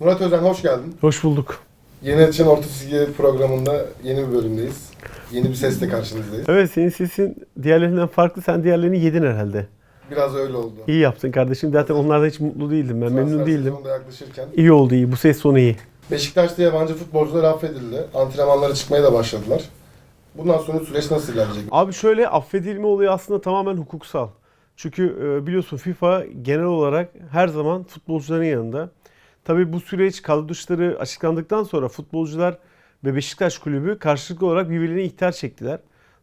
Murat Özen hoş geldin. Hoş bulduk. Yeni Açın Orta Çizgi programında yeni bir bölümdeyiz. Yeni bir sesle karşınızdayız. Evet senin sesin diğerlerinden farklı. Sen diğerlerini yedin herhalde. Biraz öyle oldu. İyi yaptın kardeşim. Zaten onlarda hiç mutlu değildim ben. Memnun değildim. sezonunda yaklaşırken İyi oldu iyi. Bu ses sonu iyi. Beşiktaş'ta yabancı futbolcular affedildi. Antrenmanlara çıkmaya da başladılar. Bundan sonra süreç nasıl ilerleyecek? Abi şöyle affedilme olayı aslında tamamen hukuksal. Çünkü e, biliyorsun FIFA genel olarak her zaman futbolcuların yanında. Tabii bu süreç kadro açıklandıktan sonra futbolcular ve Beşiktaş kulübü karşılıklı olarak birbirlerine ihtar çektiler.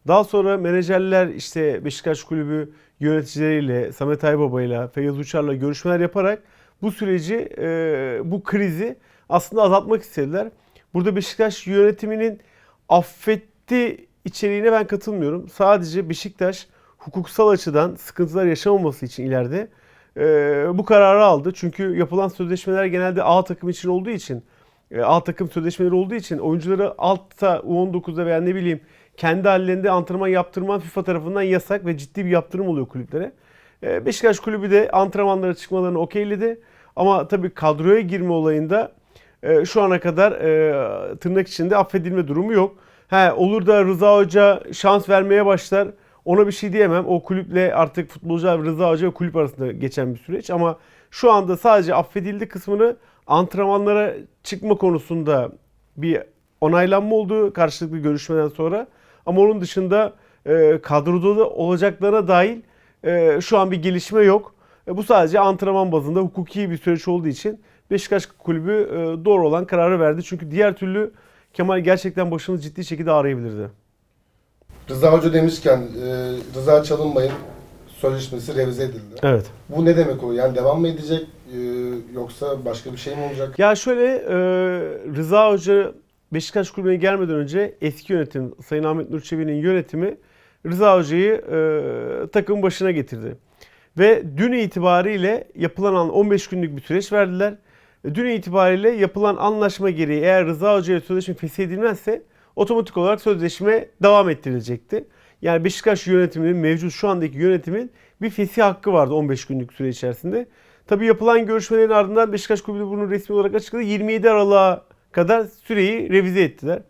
Daha sonra menajerler işte Beşiktaş kulübü yöneticileriyle, Samet Aybaba ile Feyyaz Uçar'la görüşmeler yaparak bu süreci, e, bu krizi aslında azaltmak istediler. Burada Beşiktaş yönetiminin affetti içeriğine ben katılmıyorum. Sadece Beşiktaş hukuksal açıdan sıkıntılar yaşamaması için ileride e, bu kararı aldı. Çünkü yapılan sözleşmeler genelde A takım için olduğu için, e, A takım sözleşmeleri olduğu için oyuncuları altta U19'da veya ne bileyim kendi hallerinde antrenman yaptırman FIFA tarafından yasak ve ciddi bir yaptırım oluyor kulüplere. E, Beşiktaş kulübü de antrenmanlara çıkmalarını okeyledi. Ama tabii kadroya girme olayında e, şu ana kadar e, tırnak içinde affedilme durumu yok. He, olur da Rıza Hoca şans vermeye başlar. Ona bir şey diyemem. O kulüple artık futbolcular Rıza Hoca ve kulüp arasında geçen bir süreç. Ama şu anda sadece affedildi kısmını antrenmanlara çıkma konusunda bir onaylanma oldu karşılıklı görüşmeden sonra. Ama onun dışında e, kadroda da olacaklarına dahil e, şu an bir gelişme yok. E, bu sadece antrenman bazında hukuki bir süreç olduğu için Beşiktaş kulübü e, doğru olan kararı verdi. Çünkü diğer türlü Kemal gerçekten başını ciddi şekilde ağrıyabilirdi. Rıza Hoca demişken e, Rıza Çalınbay'ın sözleşmesi revize edildi. Evet. Bu ne demek oluyor? Yani devam mı edecek e, yoksa başka bir şey mi olacak? Ya şöyle e, Rıza Hoca Beşiktaş kulübüne gelmeden önce eski yönetim Sayın Ahmet Nur Çebi'nin yönetimi Rıza Hoca'yı e, takım başına getirdi. Ve dün itibariyle yapılan 15 günlük bir süreç verdiler. Dün itibariyle yapılan anlaşma gereği eğer Rıza Hoca ile sözleşme feshedilmezse otomatik olarak sözleşme devam ettirilecekti. Yani Beşiktaş yönetiminin mevcut şu andaki yönetimin bir fesih hakkı vardı 15 günlük süre içerisinde. Tabii yapılan görüşmelerin ardından Beşiktaş Kulübü bunu resmi olarak açıkladı. 27 Aralık'a kadar süreyi revize ettiler.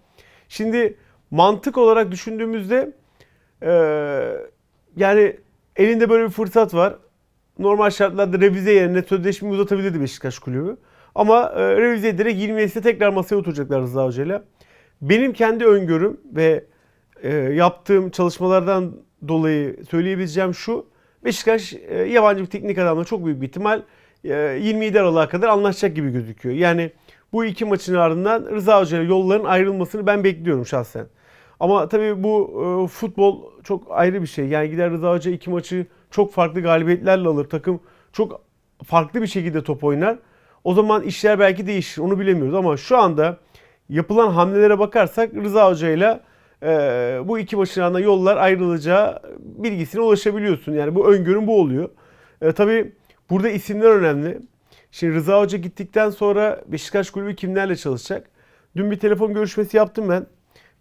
Şimdi mantık olarak düşündüğümüzde eee, yani elinde böyle bir fırsat var. Normal şartlarda revize yerine sözleşmeyi uzatabilirdi Beşiktaş Kulübü. Ama e, revize ederek 27'sinde tekrar masaya oturacaklar Rıza Hoca'yla. Benim kendi öngörüm ve e, yaptığım çalışmalardan dolayı söyleyebileceğim şu. Beşiktaş e, yabancı bir teknik adamla çok büyük bir ihtimal e, 27 Aralık'a kadar anlaşacak gibi gözüküyor. Yani bu iki maçın ardından Rıza Hoca ile yolların ayrılmasını ben bekliyorum şahsen. Ama tabii bu e, futbol çok ayrı bir şey. Yani gider Rıza Hoca iki maçı çok farklı galibiyetlerle alır. Takım çok farklı bir şekilde top oynar. O zaman işler belki değişir. Onu bilemiyoruz ama şu anda yapılan hamlelere bakarsak Rıza Hoca ile e, bu iki ardından yollar ayrılacağı bilgisine ulaşabiliyorsun. Yani bu öngörüm bu oluyor. E, tabii burada isimler önemli. Şimdi Rıza Hoca gittikten sonra Beşiktaş Kulübü kimlerle çalışacak? Dün bir telefon görüşmesi yaptım ben.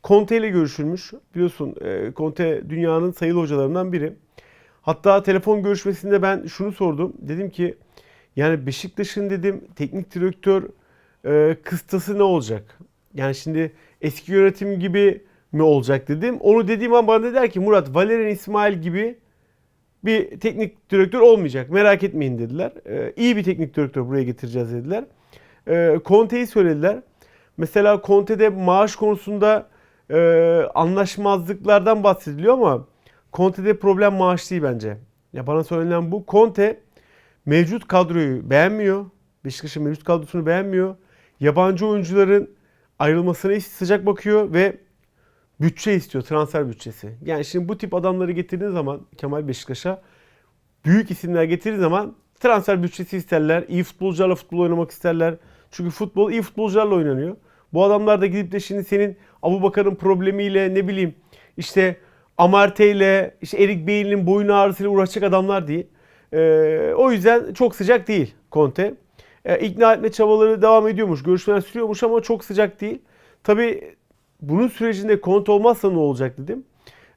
Conte ile görüşülmüş. Biliyorsun e, Conte dünyanın sayılı hocalarından biri. Hatta telefon görüşmesinde ben şunu sordum. Dedim ki yani Beşiktaş'ın dedim teknik direktör e, kıstası ne olacak? Yani şimdi eski yönetim gibi mi olacak dedim. Onu dediğim an bana dediler ki Murat Valerian İsmail gibi bir teknik direktör olmayacak. Merak etmeyin dediler. E, iyi bir teknik direktör buraya getireceğiz dediler. E, Conte'yi söylediler. Mesela Conte'de maaş konusunda e, anlaşmazlıklardan bahsediliyor ama Conte'de problem maaş değil bence. Ya bana söylenen bu. Conte mevcut kadroyu beğenmiyor. Beşiktaş'ın mevcut kadrosunu beğenmiyor. Yabancı oyuncuların ayrılmasına sıcak bakıyor ve bütçe istiyor, transfer bütçesi. Yani şimdi bu tip adamları getirdiğin zaman Kemal Beşiktaş'a büyük isimler getirdiği zaman transfer bütçesi isterler. iyi futbolcularla futbol oynamak isterler. Çünkü futbol iyi futbolcularla oynanıyor. Bu adamlar da gidip de şimdi senin Abu Bakar'ın problemiyle ne bileyim işte Amarte ile işte Erik Bey'in boyun ağrısıyla uğraşacak adamlar değil. Ee, o yüzden çok sıcak değil Conte. Ee, ikna etme çabaları devam ediyormuş. Görüşmeler sürüyormuş ama çok sıcak değil. Tabii bunun sürecinde Conte olmazsa ne olacak dedim.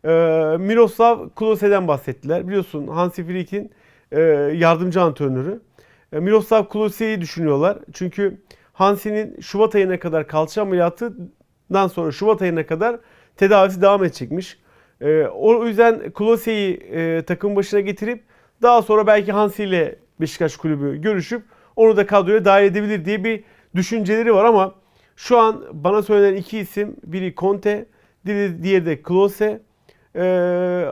Ee, Miroslav Klose'den bahsettiler. Biliyorsun Hansi Flick'in e, yardımcı antrenörü. E, Miroslav Klose'yi düşünüyorlar. Çünkü Hansi'nin Şubat ayına kadar kalça ameliyatından sonra Şubat ayına kadar tedavisi devam edecekmiş. Ee, o yüzden Klose'yi e, takım başına getirip daha sonra belki Hansi ile Beşiktaş kulübü görüşüp onu da kadroya dahil edebilir diye bir düşünceleri var ama şu an bana söylenen iki isim biri Conte, diğeri de Klose. Ee,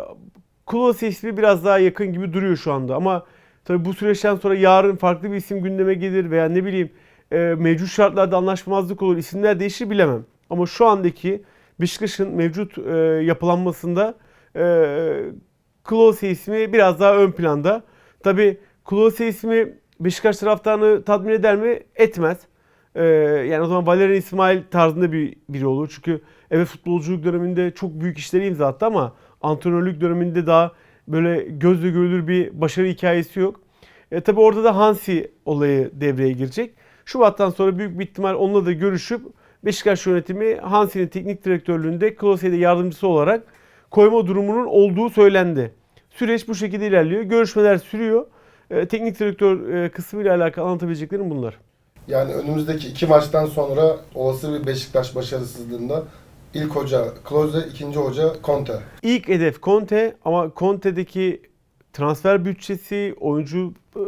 Klose ismi biraz daha yakın gibi duruyor şu anda ama tabii bu süreçten sonra yarın farklı bir isim gündeme gelir veya ne bileyim e, mevcut şartlarda anlaşmazlık olur, isimler değişir bilemem. Ama şu andaki Beşiktaş'ın mevcut e, yapılanmasında e, Klose ismi biraz daha ön planda. Tabii Klose ismi Beşiktaş taraftarını tatmin eder mi? Etmez. Ee, yani o zaman Valerian İsmail tarzında bir biri olur. Çünkü evet futbolculuk döneminde çok büyük işleri imza attı ama antrenörlük döneminde daha böyle gözle görülür bir başarı hikayesi yok. E, tabii orada da Hansi olayı devreye girecek. Şubat'tan sonra büyük bir ihtimal onunla da görüşüp Beşiktaş yönetimi Hansi'nin teknik direktörlüğünde Klose'de yardımcısı olarak koyma durumunun olduğu söylendi. Süreç bu şekilde ilerliyor. Görüşmeler sürüyor. E, teknik direktör e, kısmıyla alakalı anlatabileceklerim bunlar. Yani önümüzdeki iki maçtan sonra olası bir Beşiktaş başarısızlığında ilk hoca Klose, ikinci hoca Conte. İlk hedef Conte ama Conte'deki transfer bütçesi, oyuncu e,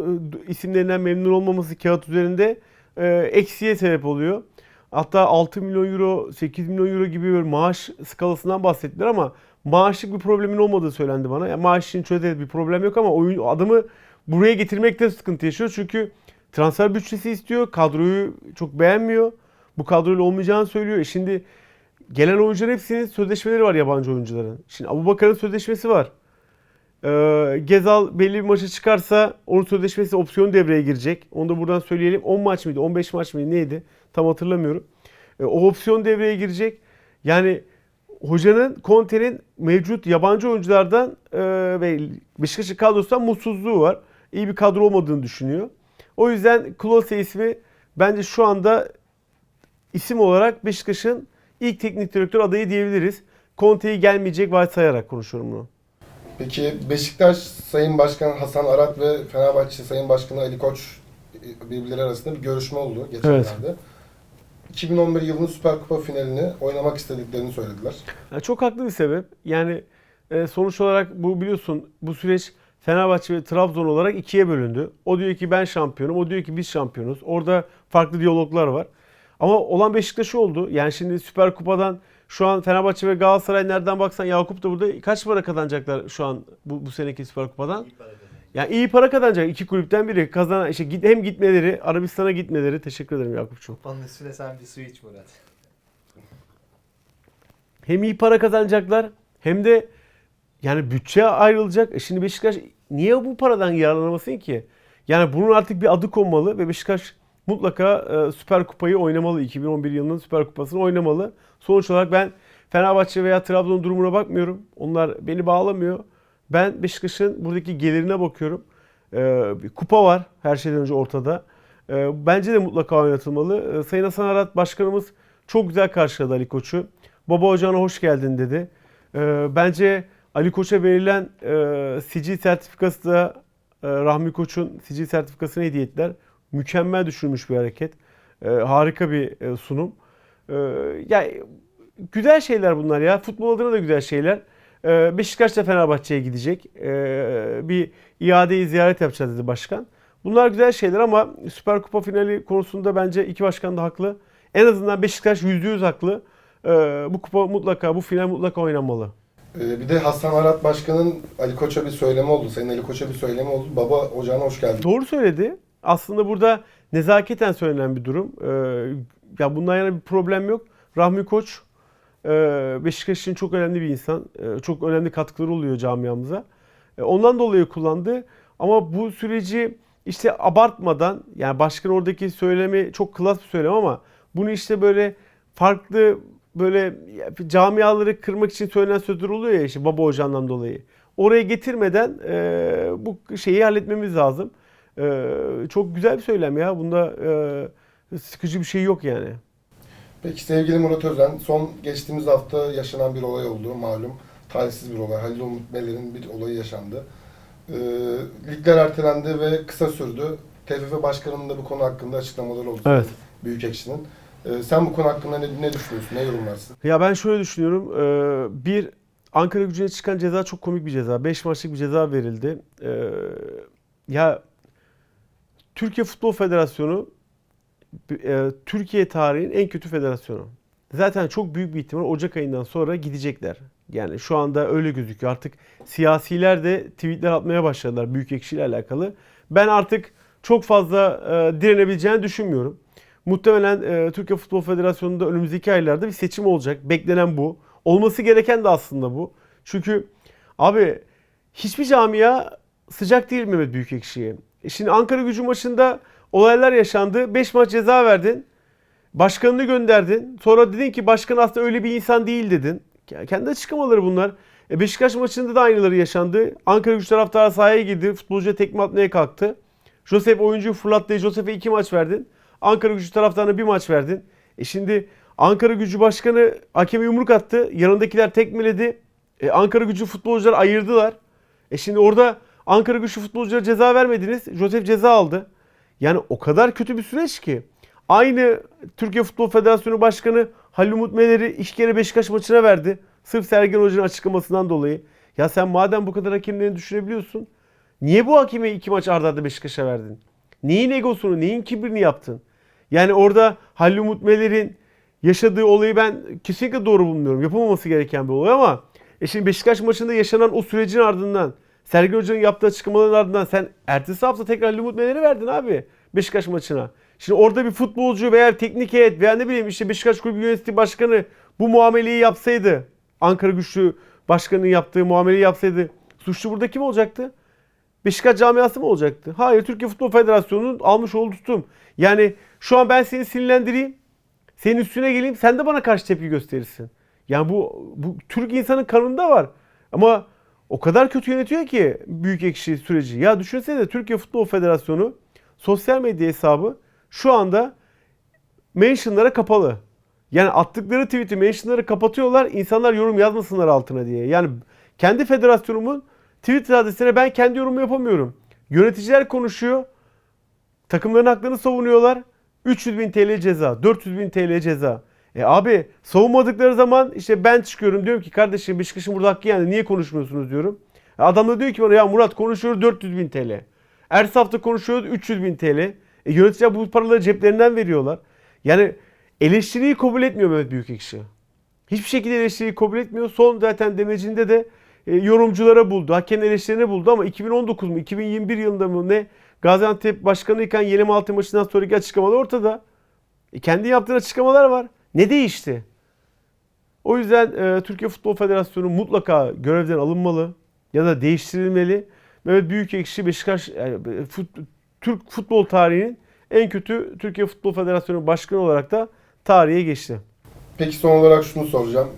isimlerinden memnun olmaması kağıt üzerinde e, eksiye sebep oluyor. Hatta 6 milyon euro, 8 milyon euro gibi bir maaş skalasından bahsettiler ama maaşlık bir problemin olmadığı söylendi bana. Yani maaş için çözeriz bir problem yok ama oyun adamı buraya getirmekte sıkıntı yaşıyor. Çünkü transfer bütçesi istiyor. Kadroyu çok beğenmiyor. Bu kadroyla olmayacağını söylüyor. E şimdi gelen oyuncuların hepsinin sözleşmeleri var yabancı oyuncuların. Şimdi Abubakar'ın sözleşmesi var. Ee, Gezal belli bir maça çıkarsa onun sözleşmesi opsiyon devreye girecek. Onu da buradan söyleyelim. 10 maç mıydı? 15 maç mıydı? Neydi? Tam hatırlamıyorum. Ee, o opsiyon devreye girecek. Yani hocanın Conte'nin mevcut yabancı oyunculardan e, ve Beşiktaş'ın kadrosundan mutsuzluğu var. İyi bir kadro olmadığını düşünüyor. O yüzden Klose ismi bence şu anda isim olarak Beşiktaş'ın ilk teknik direktör adayı diyebiliriz. Conte'yi gelmeyecek varsayarak konuşuyorum bunu. Peki Beşiktaş Sayın Başkan Hasan Arat ve Fenerbahçe Sayın Başkanı Ali Koç birbirleri arasında bir görüşme oldu geçenlerde. 2011 yılının Süper Kupa finalini oynamak istediklerini söylediler. Çok haklı bir sebep. Yani e, sonuç olarak bu biliyorsun bu süreç Fenerbahçe ve Trabzon olarak ikiye bölündü. O diyor ki ben şampiyonum, o diyor ki biz şampiyonuz. Orada farklı diyaloglar var. Ama olan Beşiktaş oldu. Yani şimdi Süper Kupa'dan şu an Fenerbahçe ve Galatasaray nereden baksan Yakup da burada kaç para kazanacaklar şu an bu, bu seneki Süper Kupa'dan? Yani iyi para kazanacak iki kulüpten biri. Kazan işte git, hem gitmeleri, Arabistan'a gitmeleri. Teşekkür ederim Yakup'cuğum. Kupanın üstüne sen bir su iç Murat. Hem iyi para kazanacaklar hem de yani bütçe ayrılacak. E şimdi Beşiktaş niye bu paradan yararlanamasın ki? Yani bunun artık bir adı konmalı ve Beşiktaş mutlaka e, Süper Kupayı oynamalı. 2011 yılının Süper Kupası'nı oynamalı. Sonuç olarak ben Fenerbahçe veya Trabzon durumuna bakmıyorum. Onlar beni bağlamıyor. Ben Beşiktaş'ın buradaki gelirine bakıyorum. E, bir kupa var her şeyden önce ortada. E, bence de mutlaka oynatılmalı. E, Sayın Hasan Arat Başkanımız çok güzel karşıladı Ali Koç'u. Baba Ocağı'na hoş geldin dedi. E, bence Ali Koç'a verilen e, sicil sertifikası da e, Rahmi Koç'un sicil sertifikasını hediye ettiler. Mükemmel düşünülmüş bir hareket. E, harika bir e, sunum. E, yani güzel şeyler bunlar ya. Futbol adına da güzel şeyler. E, Beşiktaş da Fenerbahçe'ye gidecek. E, bir iadeyi ziyaret yapacağız dedi başkan. Bunlar güzel şeyler ama Süper Kupa finali konusunda bence iki başkan da haklı. En azından Beşiktaş %100 haklı. E, bu kupa mutlaka, bu final mutlaka oynanmalı. Ee, bir de Hasan Arat Başkan'ın Ali Koç'a bir söylemi oldu. Sayın Ali Koç'a bir söylemi oldu. Baba ocağına hoş geldin. Doğru söyledi. Aslında burada nezaketen söylenen bir durum. Ee, ya bundan yana bir problem yok. Rahmi Koç e, Beşiktaş için çok önemli bir insan. E, çok önemli katkıları oluyor camiamıza. E, ondan dolayı kullandı. Ama bu süreci işte abartmadan yani başkan oradaki söylemi çok klas bir söylem ama bunu işte böyle farklı böyle camiaları kırmak için söylenen sözler oluyor ya işte baba ocağından dolayı. Oraya getirmeden e, bu şeyi halletmemiz lazım. E, çok güzel bir söylem ya. Bunda e, sıkıcı bir şey yok yani. Peki sevgili Murat Özen, son geçtiğimiz hafta yaşanan bir olay oldu malum. Talihsiz bir olay. Halil Umut Meler'in bir olayı yaşandı. Ee, ligler ertelendi ve kısa sürdü. TFF Başkanı'nın da bu konu hakkında açıklamaları oldu. Evet. Büyükekşi'nin. E, sen bu konu hakkında ne, ne düşünüyorsun? Ne yorumlarsın? Ya ben şöyle düşünüyorum. Ee, Bir, Ankara gücüne çıkan ceza çok komik bir ceza. 5 maçlık bir ceza verildi. Ee, Ya Türkiye Futbol Federasyonu e, Türkiye tarihinin en kötü federasyonu. Zaten çok büyük bir ihtimal Ocak ayından sonra gidecekler. Yani şu anda öyle gözüküyor. Artık siyasiler de tweetler atmaya başladılar büyük ekşiyle alakalı. Ben artık çok fazla e, direnebileceğini düşünmüyorum. Muhtemelen e, Türkiye Futbol Federasyonu'nda önümüzdeki aylarda bir seçim olacak. Beklenen bu. Olması gereken de aslında bu. Çünkü abi hiçbir camia sıcak değil Mehmet Büyükekşi'ye. E Şimdi Ankara gücü maçında olaylar yaşandı. 5 maç ceza verdin. Başkanını gönderdin. Sonra dedin ki başkan aslında öyle bir insan değil dedin. Kendi açıklamaları bunlar. E Beşiktaş maçında da aynıları yaşandı. Ankara gücü taraftarı sahaya girdi. Futbolcuya tekme atmaya kalktı. Josep oyuncuyu fırlattı. Josep'e iki maç verdin. Ankara gücü taraftarına bir maç verdin. E şimdi Ankara gücü başkanı hakeme yumruk attı. Yanındakiler tekmeledi. E Ankara gücü futbolcuları ayırdılar. E şimdi orada Ankara güçlü futbolculara ceza vermediniz. Josep ceza aldı. Yani o kadar kötü bir süreç ki. Aynı Türkiye Futbol Federasyonu Başkanı Halil Umut Meler'i iki kere Beşiktaş maçına verdi. Sırf Sergen Hoca'nın açıklamasından dolayı. Ya sen madem bu kadar hakemlerini düşünebiliyorsun. Niye bu hakemi iki maç arda arda Beşiktaş'a verdin? Neyin egosunu, neyin kibrini yaptın? Yani orada Halil Umut Meler'in yaşadığı olayı ben kesinlikle doğru bulmuyorum. Yapılmaması gereken bir olay ama e şimdi Beşiktaş maçında yaşanan o sürecin ardından Sergen Hoca'nın yaptığı açıklamaların ardından sen ertesi hafta tekrar Halil Umut Meler'i verdin abi Beşiktaş maçına. Şimdi orada bir futbolcu veya teknik heyet veya ne bileyim işte Beşiktaş Kulübü Yönetimi Başkanı bu muameleyi yapsaydı Ankara Güçlü Başkanı'nın yaptığı muameleyi yapsaydı suçlu burada kim olacaktı? Beşiktaş camiası mı olacaktı? Hayır Türkiye Futbol Federasyonu'nun almış olduğu tutum. Yani şu an ben seni sinirlendireyim. Senin üstüne geleyim sen de bana karşı tepki gösterirsin. Yani bu, bu Türk insanın kanında var. Ama o kadar kötü yönetiyor ki büyük ekşi süreci. Ya düşünsene Türkiye Futbol Federasyonu sosyal medya hesabı şu anda mentionlara kapalı. Yani attıkları tweet'i mentionları kapatıyorlar. insanlar yorum yazmasınlar altına diye. Yani kendi federasyonumun Twitter adresine ben kendi yorum yapamıyorum. Yöneticiler konuşuyor. Takımların haklarını savunuyorlar. 300 bin TL ceza, 400 bin TL ceza. E abi savunmadıkları zaman işte ben çıkıyorum diyorum ki kardeşim Beşiktaş'ın burada hakkı yani niye konuşmuyorsunuz diyorum. E adam da diyor ki bana ya Murat konuşuyoruz 400 bin TL. Ertesi hafta konuşuyoruz 300 bin TL. E yöneticiler bu paraları ceplerinden veriyorlar. Yani eleştiriyi kabul etmiyor Mehmet Büyükekşi. Hiçbir şekilde eleştiriyi kabul etmiyor. Son zaten demecinde de yorumculara buldu. Hakemin eleştirilerini buldu ama 2019 mu 2021 yılında mı ne Gaziantep Başkanıyken Yeni Malatya maçından sonraki açıklamalar ortada. E, kendi yaptığı açıklamalar var. Ne değişti? O yüzden e, Türkiye Futbol Federasyonu mutlaka görevden alınmalı ya da değiştirilmeli. Mehmet Büyükekşi Beşiktaş yani, fut, Türk futbol tarihinin en kötü Türkiye Futbol Federasyonu Başkanı olarak da tarihe geçti. Peki son olarak şunu soracağım.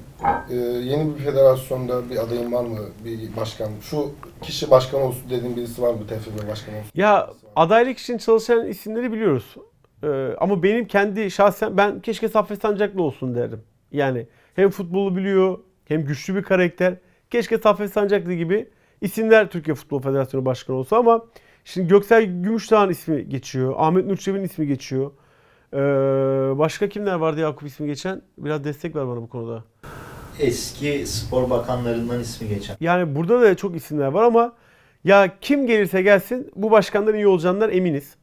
Ee, yeni bir federasyonda bir adayın var mı? Bir başkan. Şu kişi başkan olsun dediğin birisi var mı? TFF başkanı olsun. Ya adaylık için çalışan isimleri biliyoruz. Ee, ama benim kendi şahsen ben keşke Saffet Sancaklı olsun derdim. Yani hem futbolu biliyor hem güçlü bir karakter. Keşke Saffet Sancaklı gibi isimler Türkiye Futbol Federasyonu Başkanı olsa ama şimdi Göksel Gümüşdağ'ın ismi geçiyor. Ahmet Nurçevi'nin ismi geçiyor. Ee, başka kimler vardı Yakup ismi geçen? Biraz destek ver bana bu konuda. Eski spor bakanlarından ismi geçen. Yani burada da çok isimler var ama ya kim gelirse gelsin bu başkanların iyi olacağından eminiz.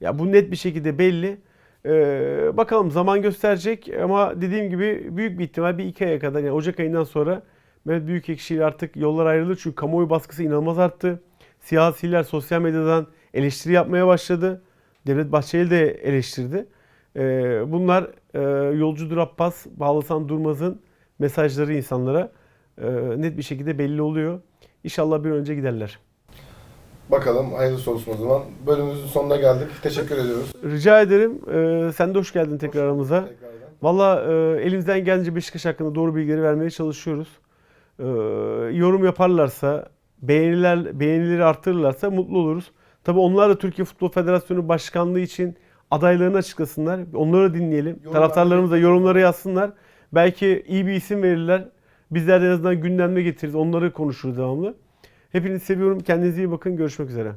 Ya bu net bir şekilde belli. Ee, bakalım zaman gösterecek ama dediğim gibi büyük bir ihtimal bir iki aya kadar yani Ocak ayından sonra Mehmet Büyükekşi ile artık yollar ayrılır. Çünkü kamuoyu baskısı inanılmaz arttı. Siyasiler sosyal medyadan eleştiri yapmaya başladı. Devlet Bahçeli de eleştirdi. Ee, bunlar e, yolcudur Abbas, Bağlasan Durmaz'ın mesajları insanlara e, net bir şekilde belli oluyor. İnşallah bir önce giderler. Bakalım hayırlısı olsun o zaman. Bölümümüzün sonuna geldik. Teşekkür ediyoruz. Rica ederim. Ee, sen de hoş geldin tekrar aramıza. Valla e, elimizden gelince Beşiktaş hakkında doğru bilgileri vermeye çalışıyoruz. Yorum yaparlarsa, beğeniler beğenileri artırırlarsa mutlu oluruz. Tabi onlar da Türkiye Futbol Federasyonu Başkanlığı için adaylarını açıklasınlar. Onları dinleyelim. Yorumlar Taraftarlarımız da yorumları yazsınlar. Belki iyi bir isim verirler. Bizler de en azından gündemde getiririz. Onları konuşuruz devamlı. Hepinizi seviyorum. Kendinize iyi bakın. Görüşmek üzere.